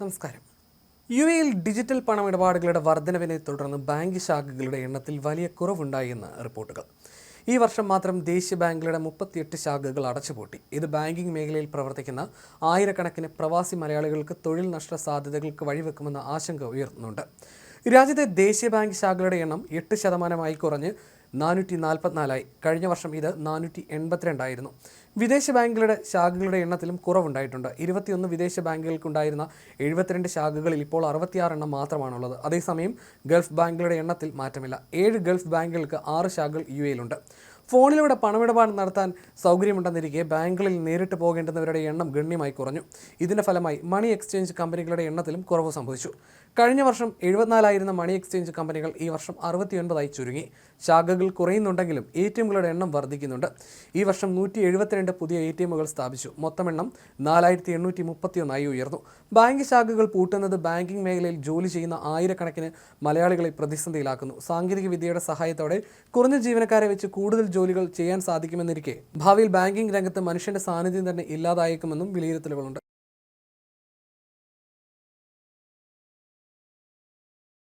നമസ്കാരം. യു എയിൽ ഡിജിറ്റൽ പണമിടപാടുകളുടെ വർധനവിനെ തുടർന്ന് ബാങ്ക് ശാഖകളുടെ എണ്ണത്തിൽ വലിയ കുറവുണ്ടായെന്ന് റിപ്പോർട്ടുകൾ. ഈ വർഷം മാത്രം ദേശീയ ബാങ്കുകളുടെ മുപ്പത്തിയെട്ട് ശാഖകൾ അടച്ചുപൂട്ടി. ഇത് ബാങ്കിംഗ് മേഖലയിൽ പ്രവർത്തിക്കുന്ന ആയിരക്കണക്കിന് പ്രവാസി മലയാളികൾക്ക് തൊഴിൽ നഷ്ട സാധ്യതകൾക്ക് വഴിവെക്കുമെന്ന ആശങ്ക ഉയർന്നുണ്ട്. രാജ്യത്തെ ദേശീയ ബാങ്ക് ശാഖകളുടെ എണ്ണം എട്ട് ശതമാനമായി കുറഞ്ഞ് നാനൂറ്റി നാൽപ്പത്തിനാലായി കഴിഞ്ഞ വർഷം ഇത് നാനൂറ്റി എൺപത്തിരണ്ടായിരുന്നു വിദേശ ബാങ്കുകളുടെ ശാഖകളുടെ എണ്ണത്തിലും കുറവുണ്ടായിട്ടുണ്ട്. ഇരുപത്തിയൊന്ന് വിദേശ ബാങ്കുകൾക്കുണ്ടായിരുന്ന എഴുപത്തിരണ്ട് ശാഖകളിൽ ഇപ്പോൾ അറുപത്തിയാറ് എണ്ണം മാത്രമാണുള്ളത്. അതേസമയം ഗൾഫ് ബാങ്കുകളുടെ എണ്ണത്തിൽ മാറ്റമില്ല. ഏഴ് ഗൾഫ് ബാങ്കുകൾക്ക് ആറ് ശാഖകൾ യു എയിലുണ്ട്. ഫോണിലൂടെ പണമിടപാട് നടത്താൻ സൗകര്യമുണ്ടെന്നിരിക്കെ ബാങ്കുകളിൽ നേരിട്ട് പോകേണ്ടുന്നവരുടെ എണ്ണം ഗണ്യമായി കുറഞ്ഞു. ഇതിന്റെ ഫലമായി മണി എക്സ്ചേഞ്ച് കമ്പനികളുടെ എണ്ണത്തിലും കുറവ് സംഭവിച്ചു. കഴിഞ്ഞ വർഷം എഴുപത്തിനാലായിരുന്ന മണി എക്സ്ചേഞ്ച് കമ്പനികൾ ഈ വർഷം അറുപത്തിയൊൻപതായി ചുരുങ്ങി. ശാഖകൾ കുറയുന്നുണ്ടെങ്കിലും എ ടി എമ്മുകളുടെ എണ്ണം വർദ്ധിക്കുന്നുണ്ട്. ഈ വർഷം നൂറ്റി എഴുപത്തിരണ്ട് പുതിയ എ ടി എമ്മുകൾ സ്ഥാപിച്ചു. മൊത്തം എണ്ണം നാലായിരത്തി എണ്ണൂറ്റി മുപ്പത്തിയൊന്നായി ഉയർന്നു. ബാങ്ക് ശാഖകൾ പൂട്ടുന്നത് ബാങ്കിംഗ് മേഖലയിൽ ജോലി ചെയ്യുന്ന ആയിരക്കണക്കിന് മലയാളികളെ പ്രതിസന്ധിയിലാക്കുന്നു. സാങ്കേതിക വിദ്യയുടെ സഹായത്തോടെ കുറഞ്ഞ ജീവനക്കാരെ വെച്ച് കൂടുതൽ ജോലികൾ ചെയ്യാൻ സാധിക്കുമെന്നിരിക്കെ ഭാവിയിൽ ബാങ്കിംഗ് രംഗത്ത് മനുഷ്യന്റെ സാന്നിധ്യം തന്നെ ഇല്ലാതായേക്കുമെന്നും വിലയിരുത്തലുകളുണ്ട്.